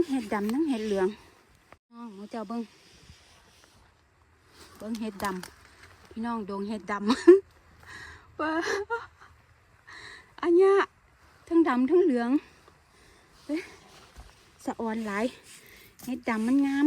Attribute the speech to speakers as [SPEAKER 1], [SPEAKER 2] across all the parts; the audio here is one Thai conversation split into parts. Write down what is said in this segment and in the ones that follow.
[SPEAKER 1] ทั้งเห็ดดำทั้งเห็ดเหลืองน้องเจ้าเบิ้งเบิ้งเห็ดดำพี่น้องโดงเห็ดดำว้าอันเนี้ยทั้งดำทั้งเหลืองเอ้ยสะออนหลายเห็ดดำมันงาม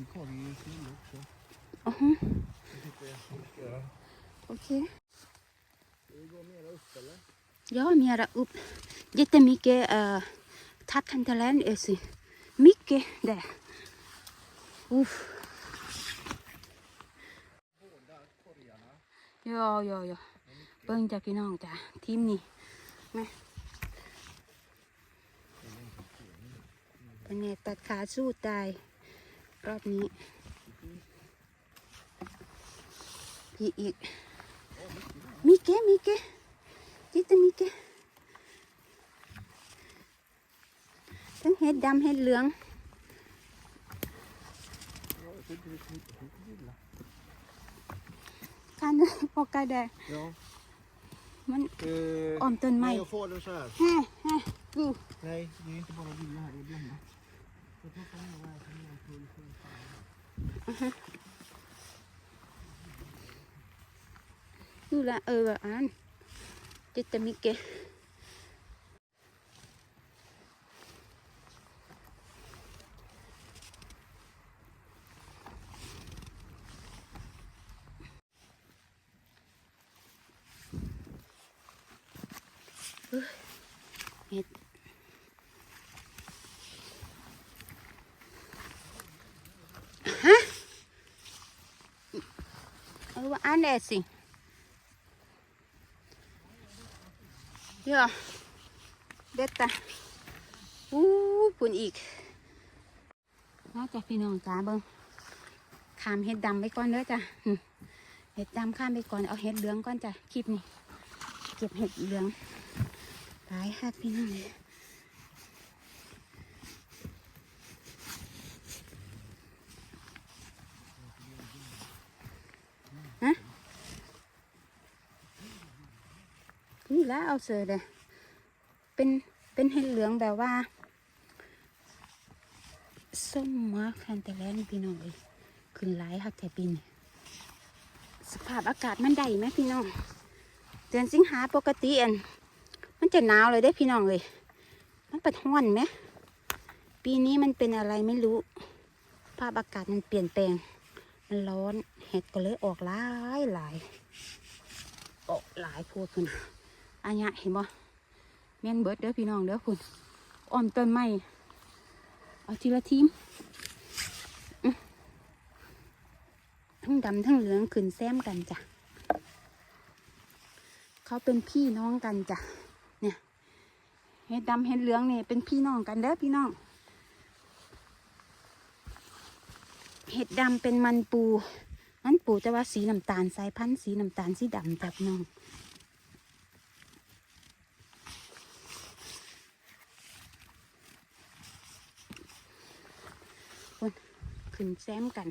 [SPEAKER 2] mera upp eller?
[SPEAKER 1] Ja, mera upp. Jättemycket uh, tappkantalan är så mycket där. Uff. Ja, ja, ja. เบิ้งจ้ะพี่น้องจ้ะทีมนี่แม่เป็นไงตัดขาสู้ตาย รอบนี้ พี่อีก มีเกมีเกจิตมีเกทั้งเห็ดดำเห็ดเหลือง
[SPEAKER 2] Ja, jag tycker vi kan hitta hit lilla.
[SPEAKER 1] กันพอกระแดง
[SPEAKER 2] Ja.
[SPEAKER 1] มัน
[SPEAKER 2] Eh,
[SPEAKER 1] Om den
[SPEAKER 2] nej,
[SPEAKER 1] mig.
[SPEAKER 2] jag får den så här.
[SPEAKER 1] แฮ่แฮ่กู
[SPEAKER 2] Nej, det är inte bara vilja här, det är นู่นดูละเอ
[SPEAKER 1] อแบบอันจิตตมิเกเห็ดฮะ เอออันเดสิ Ja, detta. อู้ปุ่นอีกนอกจากพี่น้องจ้าเบิ้งขามเห็ดดำไปก่อนเด้อจ้ะเห็ดดำข้ามไปก่อนเอาเห็ดเหลืองก่อนจ้ะคลิปนี้เก็บเห็ดเหลืองตายค่ะพี่น้องฮะนี่ แล้วเอาเสือเลยเป็นเป็นเห็ดเหลืองแบบว่าส้มมากคันแต่แล้วนี่พี่น้องเอ้ยขึ้นหลายคักแต่ปีนี้สภาพอากาศมันได้ไหมพี่น้องเดือนสิงหาปกติอันมันจะหนาวเลยได้พี่น้องเลย มันเป็นห้อนไหมปีนี้มันเป็นอะไรไม่รู้ ภาพอากาศมันเปลี่ยนแปลง มันร้อนเห็ดก็เลยออกหลายหลายออกหลายโพดคุณ อันเนี้เห็นบ่แม่นเบิดเด้อพี่น้องเด้อคุณอ้อมต้นไม้เอาทีละทีมทั้งดำทั้งเหลืองขึ้นแซมกันจ้ะเขาเป็นพี่น้องกันจ้ะเนี่ยเห็ดดำเห็ดเหลืองเนี่ยเป็นพี่น้องกันเด้อพี่น้องเห็ดดำเป็นมันปูมันปูจะว่าสีน้ำตาลสายพันธุ์สีน้ำตาลสีดำจ้ะพี่น้อง ขึ้นแซมกัน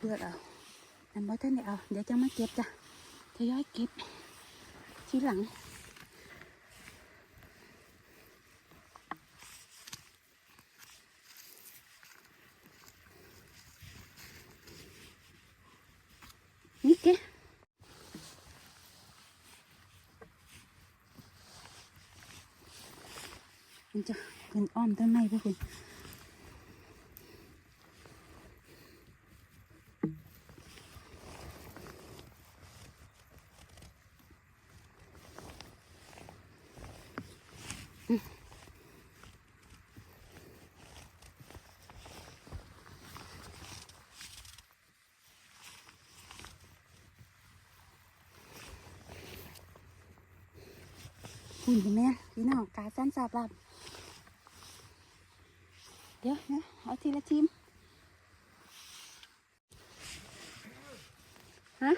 [SPEAKER 1] เลือกเอาอันบ่ท่านได้เอา เดี๋ยวจะมาเก็บจ้ะทยอยเก็บทีหลัง นี่เก มันจะขึ้นอ้อมต้นไม้พวกคุณคุณเห็นไหมพี่น้องกาสั้นสาบลับ เดี๋ยวนะเอาทีละทีมฮะ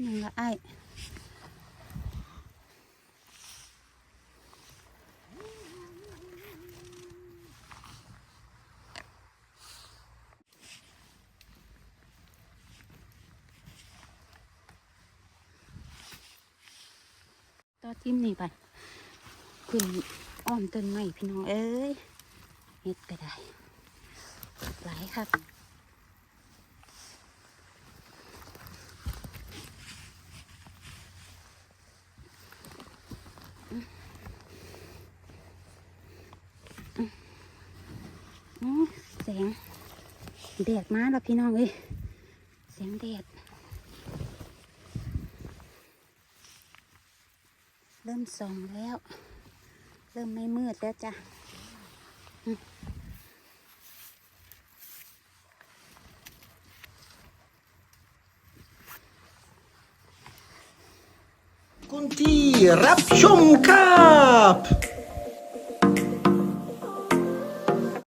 [SPEAKER 1] หนึ่งละไอ้ายต่อทีมนี่ไป ขึ้นอ้อมต้นไม้พี่น้องเอ้ยเฮ็ดก็ได้หลายครับอ๋อแสงแดดมาแล้วพี่น้องเอ้ยแสงแดดเริ่มส่องแล้ว เริ่มไม่มืดแล้วจ้ะ
[SPEAKER 2] คุณที่รับชมครับ